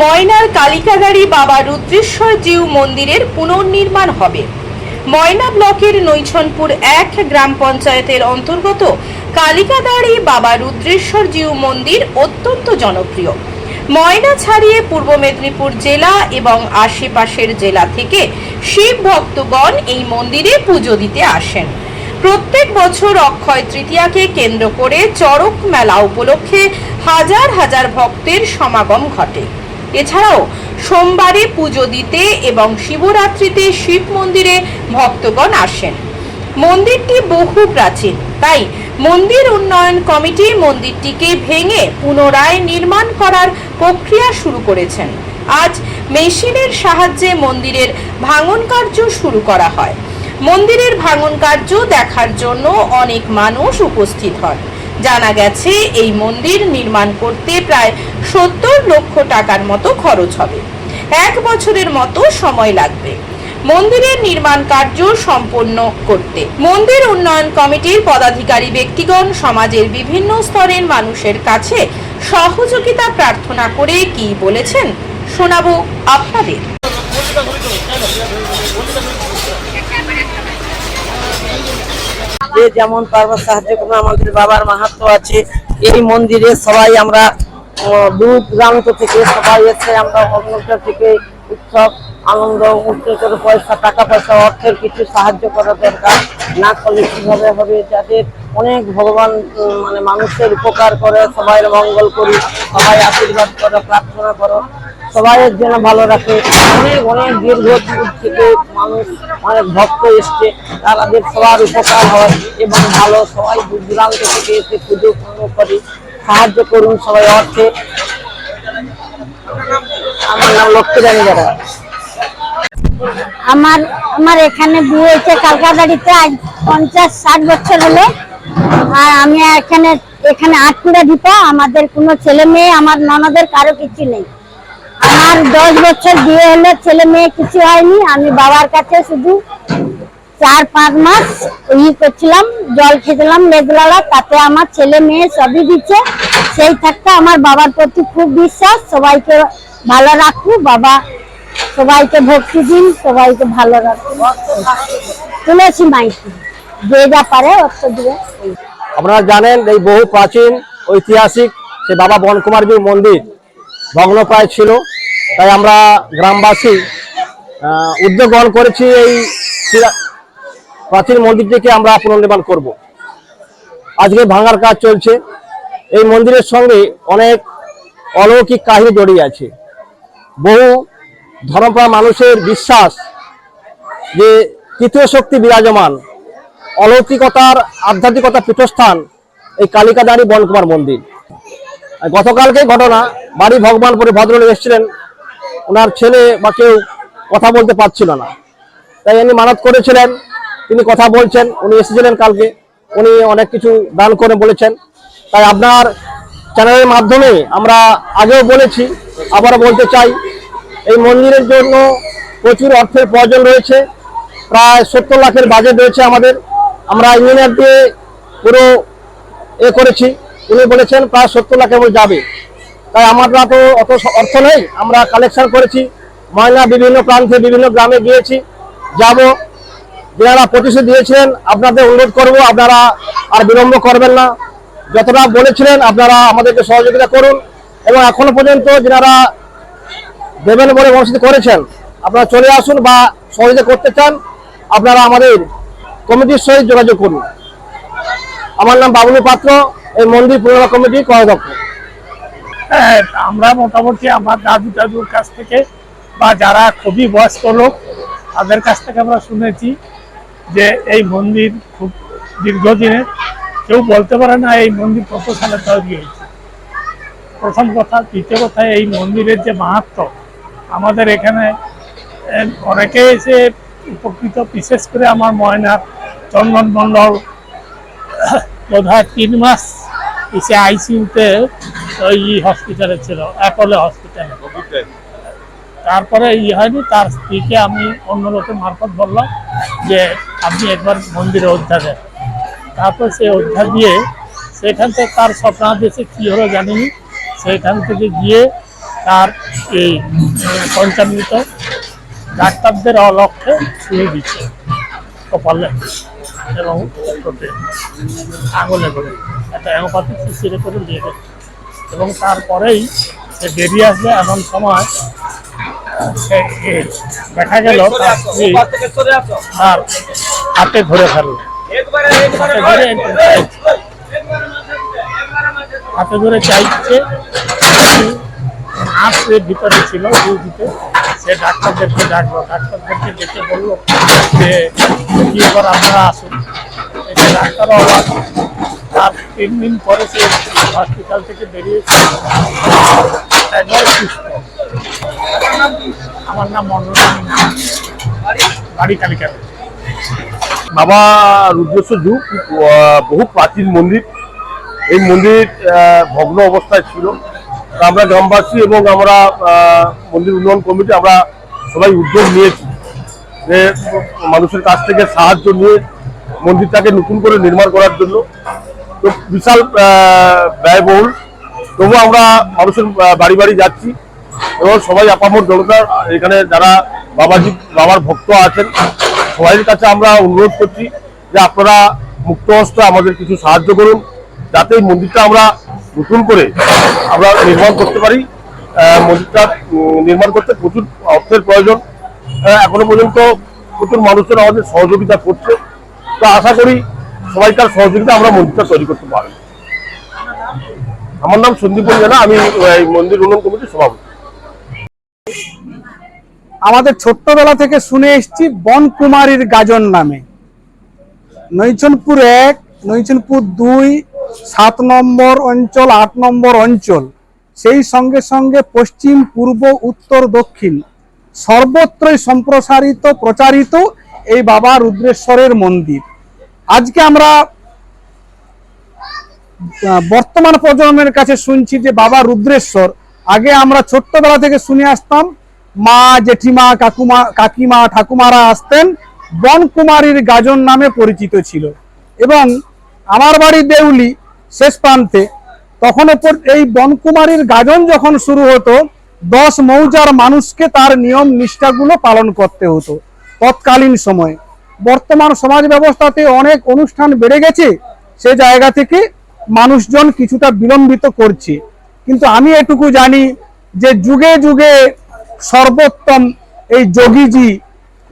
ময়নার কালিকাগাড়ি বাবা রুদ্রেশ্বর জিউ মন্দিরের পুনর্নির্মাণ হবে। ময়না ব্লকের নৈছনপুর এক গ্রাম পঞ্চায়েতের অন্তর্গত কালিকাদাড়ি বাবা রুদ্রেশ্বর জিউ মন্দির অত্যন্ত জনপ্রিয়। ময়না ছাড়িয়ে পূর্ব মেদিনীপুর জেলা এবং আশেপাশের জেলা থেকে শিব ভক্তগণ এই মন্দিরে পুজো দিতে আসেন। প্রত্যেক বছর অক্ষয় তৃতীয়াকে কেন্দ্র করে চড়ক মেলা উপলক্ষে হাজার হাজার ভক্তের সমাগম ঘটে। এছাড়াও সোমবারে পুজো দিতে এবং শিবরাত্রিতে শিব মন্দিরে ভক্তগণ আসেন। মন্দিরটি বহু প্রাচীন, তাই মন্দির উন্নয়ন কমিটি মন্দিরটিকে ভেঙে পুনরায় নির্মাণ করার প্রক্রিয়া শুরু করেছেন। আজ মেশিনের সাহায্যে মন্দিরের ভাঙন কার্য শুরু করা হয়। মন্দিরের ভাঙন কার্য দেখার জন্য অনেক মানুষ উপস্থিত হন। জানা গেছে, এই মন্দির নির্মাণ করতে প্রায় সত্তর লক্ষ টাকার মতো খরচ হবে। এক বছরের মতো সময় লাগবে মন্দিরের নির্মাণ কার্য সম্পন্ন করতে। মন্দির উন্নয়ন কমিটির পদাধিকারী ব্যক্তিগণ সমাজের বিভিন্ন স্তরের মানুষের কাছে সহযোগিতা প্রার্থনা করে কি বলেছেন শোনাবো আপনাদের। যে যেমন পারব সাহায্য করবে আমাদের বাবার মাহাত্ম আছে। এই মন্দিরে সবাই আমরা দূর দূরান্ত থেকে সবাই এসে আমরা অন্যটা থেকে উৎসব, আনন্দ করে পয়সা, টাকা পয়সা, অর্থের কিছু সাহায্য করা দরকার। না করলে কীভাবে হবে? যাদের অনেক ভগবান মানে মানুষের উপকার করে সবাই মঙ্গল করি, সবাই আশীর্বাদ করো, প্রার্থনা করো। সবাইয়ের জন্য ভালো রাখে। অনেক অনেক দীর্ঘ দূর থেকে মানুষ, অনেক ভক্ত এসছে। তাদের সবার উপকার হয় এবং ভালো। সবাই দূর থেকে এসে পুজো পূর্ণ করে। সাহায্য করুন সবাই অর্থে। আমার নাম লক্ষ্মীরানী যারা আমার আমার এখানে বিয়ে হয়েছে কালকাতাড়িতে আজ পঞ্চাশ ষাট বছর হলো। আর আমি এখানে এখানে আটকুড়া দিপা। আমাদের কোনো ছেলে মেয়ে, আমার ননদের কারও কিছু নেই। আমার দশ বছর বিয়ে হলে, ছেলে মেয়ে কিছু হয়নি। আমি বাবার কাছে শুধু চার, পাঁচ মাস ই করছিলাম, জল খেয়েছিলাম লেদলালা তাতে আমার ছেলে মেয়ে সবই দিচ্ছে। সেই থাকতে আমার বাবার প্রতি খুব বিশ্বাস। সবাইকে ভালো রাখব বাবা। সবাইকে ভক্তি দিন, সবাইকে ভালো রাখুন তুলসী মাইতি, যে যা পারে অর্থ দিবে আপনারা জানেন, এই বহু প্রাচীন ঐতিহাসিক সে বাবা বনকুমারজির মন্দির ভগ্নপ্রায় ছিল। তাই আমরা গ্রামবাসী উদ্যোগ গ্রহণ করেছি এই প্রাচীন মন্দিরটিকে আমরা পুনর্নির্মাণ করব। আজকে ভাঙার কাজ চলছে। এই মন্দিরের সঙ্গে অনেক অলৌকিক কাহিনী জড়িয়ে আছে। বহু ধর্মপ্রাণ মানুষের বিশ্বাস যে তৃতীয় শক্তি বিরাজমান, অলৌকিকতার আধ্যাত্মিকতার পীঠস্থান এই কালিকাদারি বনকুমার মন্দির। গতকালকে ঘটনা, বাড়ি ভগবানপুরে ভদ্রলোক এসেছিলেন। ওনার ছেলে বা কেউ কথা বলতে পারছিল না। তাই উনি মানত করেছিলেন, তিনি কথা বলছেন, উনি এসেছিলেন কালকে, উনি অনেক কিছু দান করে বলেছেন। তাই আপনার চ্যানেলের মাধ্যমে আমরা আগেও বলেছি, আবারও বলতে চাই, এই মন্দিরের জন্য প্রচুর অর্থের প্রয়োজন রয়েছে, প্রায় সত্তর লাখের বাজেট রয়েছে আমাদের। আমরা ইঞ্জিনিয়ার দিয়ে পুরো এ করেছি, উনি বলেছেন প্রায় সত্তর লাখের মধ্যে যাবে। তাই আমরা তো অত অর্থ নেই। আমরা কালেকশন করেছি। ময়না বিভিন্ন প্রান্তে বিভিন্ন গ্রামে গিয়েছি। যাব। যারা প্রতিশ্রুতি দিয়েছিলেন আপনাদের অনুরোধ করব আপনারা আর বিলম্ব করবেন না। যতটা বলেছিলেন আপনারা আমাদেরকে সহযোগিতা করুন। এবং এখনও পর্যন্ত যারা দেবেন বলে অনুষ্ঠিত করেছেন আপনারা চলে আসুন বা সহযোগিতা করতে চান আপনারা আমাদের কমিটির সহিত যোগাযোগ করুন। আমার নাম বাবুল পাত্র এই মন্দির কমিটির কর্মদক্ষ হ্যাঁ, আমরা মোটামুটি আমার দাদু দাদুর কাছ থেকে বা যারা খুবই বয়স্ক লোক, তাদের কাছ থেকে আমরা শুনেছি যে এই মন্দির খুব দীর্ঘদিনের। কেউ বলতে পারে না এই মন্দির কত সালে তৈরি হয়েছে। প্রথম কথা, দ্বিতীয় কথা, এই মন্দিরের যে মাহাত্ম, আমাদের এখানে অনেকে এসে উপকৃত, বিশেষ করে আমার ময়নার চন্দন মণ্ডল বোধ হয় তিন মাস এসে আইসিউতে ওই হসপিটালে ছিল অ্যাপোলো হসপিটালে তারপরে ই হয়নি তার স্ত্রীকে আমি অন্য লোকের মারফত বললাম যে আপনি একবার মন্দিরে অধ্যা দেন। তারপর সে অধ্যা দিয়ে সেখান থেকে তার স্বপ্নাদেশে কী হলো জানিনি। সেখান থেকে গিয়ে তার এই পঞ্চামৃত ডাক্তারদের অলক্ষ্যে ছুঁয়ে দিচ্ছে কপালে এবং আঙুলে করে। একটা অ্যামোপ্যাথিক শিশিরে করে দিয়ে দেয় এবং তারপরেই সে বেরিয়ে আসবে এমন সময়, সে দেখা গেল স্ত্রী হাতে ধরে ফেলল হাতে ধরে চাইছে। ধরে ভিতরে ছিল ডিউটিতে সে ডাক্তারদেরকে ডাকলো। ডাক্তারদেরকে ডেকে বলল যে, কি এবার আপনারা আসুন। এসে ডাক্তার তিন দিন পরে সে হসপিটাল থেকে বেরিয়েছে। আমার নাম মনোরঞ্জন বাড়ি কালিকা বাবা রুদ্রেশ্বর যুগ বহু প্রাচীন মন্দির। এই মন্দির ভগ্ন অবস্থায় ছিল। আমরা গ্রামবাসী এবং আমরা মন্দির উন্নয়ন কমিটি আমরা সবাই উদ্যোগ নিয়েছি যে মানুষের কাছ থেকে সাহায্য নিয়ে মন্দিরটাকে নতুন করে নির্মাণ করার জন্য। তো বিশাল ব্যয়বহুল। তবু আমরা মানুষের বাড়ি বাড়ি যাচ্ছি এবং সবাই আপামর জনতা, এখানে যারা বাবাজি, বাবার ভক্ত আছেন সবাই কাছে আমরা অনুরোধ করছি যে আপনারা মুক্ত হস্তে আমাদের কিছু সাহায্য করুন, যাতে মন্দিরটা আমরা নতুন করে আমরা নির্মাণ করতে পারি। মন্দিরটা নির্মাণ করতে প্রচুর অর্থের প্রয়োজন। এখনও পর্যন্ত প্রচুর মানুষের আমাদের সহযোগিতা করছে। তো আশা করি সবাইকার সহযোগিতা আমরা মন্দিরটা তৈরি করতে পারব। আমার নাম সন্দীপ জানা আমি মন্দির উন্নয়ন কমিটির সভাপতি। আমাদের ছোট্টবেলা থেকে শুনে এসেছি বনকুমারীর গাজন নামে। নৈচনপুর এক, নৈচনপুর দুই, সাত নম্বর অঞ্চল, আট নম্বর অঞ্চল। সেই সঙ্গে সঙ্গে পশ্চিম, পূর্ব, উত্তর, দক্ষিণ। সর্বত্রই সম্প্রসারিত, প্রচারিত এই বাবা রুদ্রেশ্বরের মন্দির। আজকে আমরা বর্তমান প্রজন্মের কাছে শুনছি যে বাবা রুদ্রেশ্বর। আগে আমরা ছোট্টবেলা থেকে শুনে আসতাম, মা, জেঠিমা, কাকুমা, কাকিমা, ঠাকুমারা আসতেন, বনকুমারীর গাজন নামে পরিচিত ছিল। এবং আমার বাড়ি দেউলি, শেষ প্রান্তে তখন এই বনকুমারীর গাজন যখন শুরু হতো, দশ মৌজার মানুষকে তার নিয়ম নিষ্ঠাগুলো পালন করতে হতো, তৎকালীন সময়ে। বর্তমান সমাজ ব্যবস্থাতে অনেক অনুষ্ঠান বেড়ে গেছে, সে জায়গা থেকে মানুষজন কিছুটা বিলম্বিত করছে। কিন্তু আমি এটুকু জানি যে যুগে যুগে সর্বোত্তম এই যোগীজি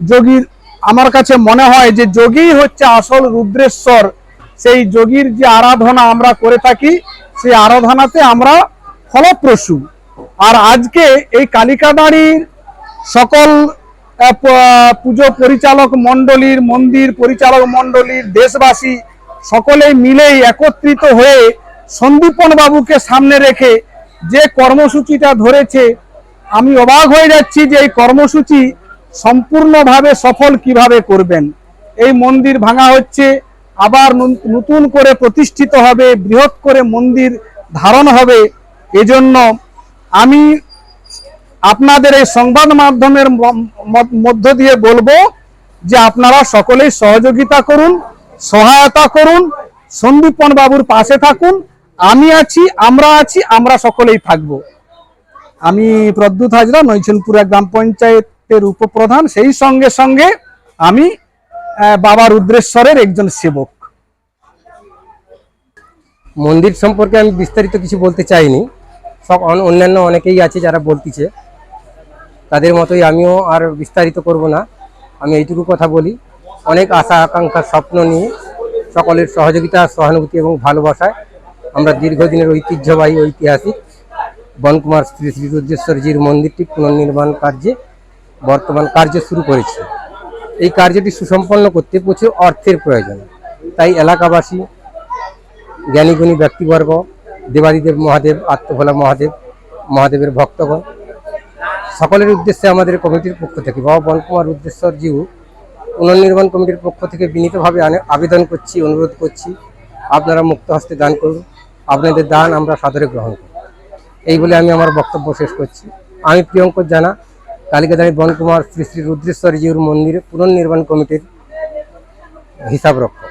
যোগীর আমার কাছে মনে হয় যে যোগী হচ্ছে আসল রুদ্রেশ্বর। সেই যোগীর যে আরাধনা আমরা করে থাকি, সেই আরাধনাতে আমরা ফলপ্রসূ। আর আজকে এই কালিকাদাড়ির সকল পুজো পরিচালক মণ্ডলীর, মন্দির পরিচালক মণ্ডলীর, দেশবাসী সকলেই মিলেই একত্রিত হয়ে সন্দীপন বাবুকে সামনে রেখে যে কর্মসূচিটা ধরেছে, আমি অবাক হয়ে যাচ্ছি যে এই কর্মসূচি সম্পূর্ণভাবে সফল কীভাবে করবেন। এই মন্দির ভাঙা হচ্ছে, আবার নতুন করে প্রতিষ্ঠিত হবে, বৃহৎ করে মন্দির ধারণ হবে। এজন্য আমি আপনাদের এই সংবাদ মাধ্যমের মধ্য দিয়ে বলব যে আপনারা সকলেই সহযোগিতা করুন, সহায়তা করুন, সন্দীপন বাবুর পাশে থাকুন। আমি আছি, আমরা আছি, আমরা সকলেই থাকব। আমি প্রদ্যুৎ হাজরা নৈচনপুরা গ্রাম পঞ্চায়েতের উপপ্রধান। সেই সঙ্গে সঙ্গে আমি বাবা রুদ্রেশ্বরের একজন সেবক। মন্দির সম্পর্কে আমি বিস্তারিত কিছু বলতে চাইনি। সব অন্যান্য অনেকেই আছে যারা বলতিছে। তাদের মতোই আমিও আর বিস্তারিত করব না। আমি এইটুকু কথা বলি। অনেক আশা, আকাঙ্ক্ষা, স্বপ্ন নিয়ে সকলের সহযোগিতা, সহানুভূতি এবং ভালোবাসায় আমরা দীর্ঘদিনের ঐতিহ্যবাহী, ঐতিহাসিক বনকুমার শ্রী শ্রী রুদ্রেশ্বরজির মন্দিরটি পুনর্নির্মাণ কার্যে বর্তমান কার্য শুরু করেছি। এই কার্যটি সুসম্পন্ন করতে প্রচুর অর্থের প্রয়োজন। তাই এলাকাবাসী, জ্ঞানীগুণী ব্যক্তিবর্গ, দেবাদিদেব মহাদেব, আত্মভোলা মহাদেব, মহাদেবের ভক্তগণ সকলের উদ্দেশ্যে আমাদের কমিটির পক্ষ থেকে, বাবা বনকুমার উদ্দেশ্বর জিউ, পুনর্নির্মাণ কমিটির পক্ষ থেকে বিনীতভাবে আবেদন করছি, অনুরোধ করছি, আপনারা মুক্ত হস্তে দান করুন, আপনাদের দান আমরা সাদরে গ্রহণ করি এই বলে আমি আমার বক্তব্য শেষ করছি। আমি প্রিয়ঙ্কর জানা কালিকাদানি বনকুমার শ্রী শ্রী রুদ্রেশ্বর জিউর মন্দির পুনর্নির্মাণ কমিটির হিসাব রক্ষক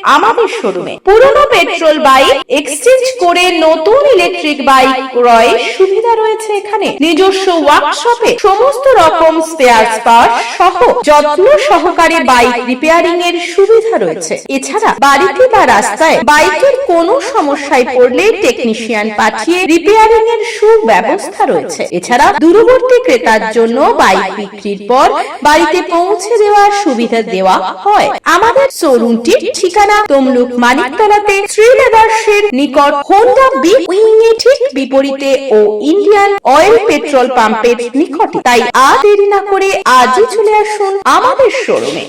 আমাদের শোরুমে। পুরনো পেট্রোল বাইক এক্সচেঞ্জ করে নতুন ইলেকট্রিক বাইক ক্রয়ের সুবিধা রয়েছে এখানে। নিজস্ব ওয়ার্কশপে সমস্ত রকম স্পেয়ার পার্ট সহ যত্ন সহকারে বাইক রিপেয়ারিং এর সুবিধা রয়েছে। এছাড়া বাড়িতে বা রাস্তায় বাইকের কোনো সমস্যায় পড়লে টেকনিশিয়ান পাঠিয়ে রিপেয়ারিং এর সুব্যবস্থা রয়েছে। এছাড়া দূরবর্তী ক্রেতার জন্য বাইক বিক্রির পর বাড়িতে পৌঁছে দেওয়ার সুবিধা দেওয়া হয়। আমাদের শোরুমটির ঠিকানা তমলুক মানিকতলাতে তালাতে লেদার্সের নিকট হোন্ডা বি উইং এ ঠিক বিপরীতে ও ইন্ডিয়ান অয়েল পেট্রোল পাম্পের নিকটে। তাই আর দেরি না করে আজই চলে আসুন আমাদের শোরুমে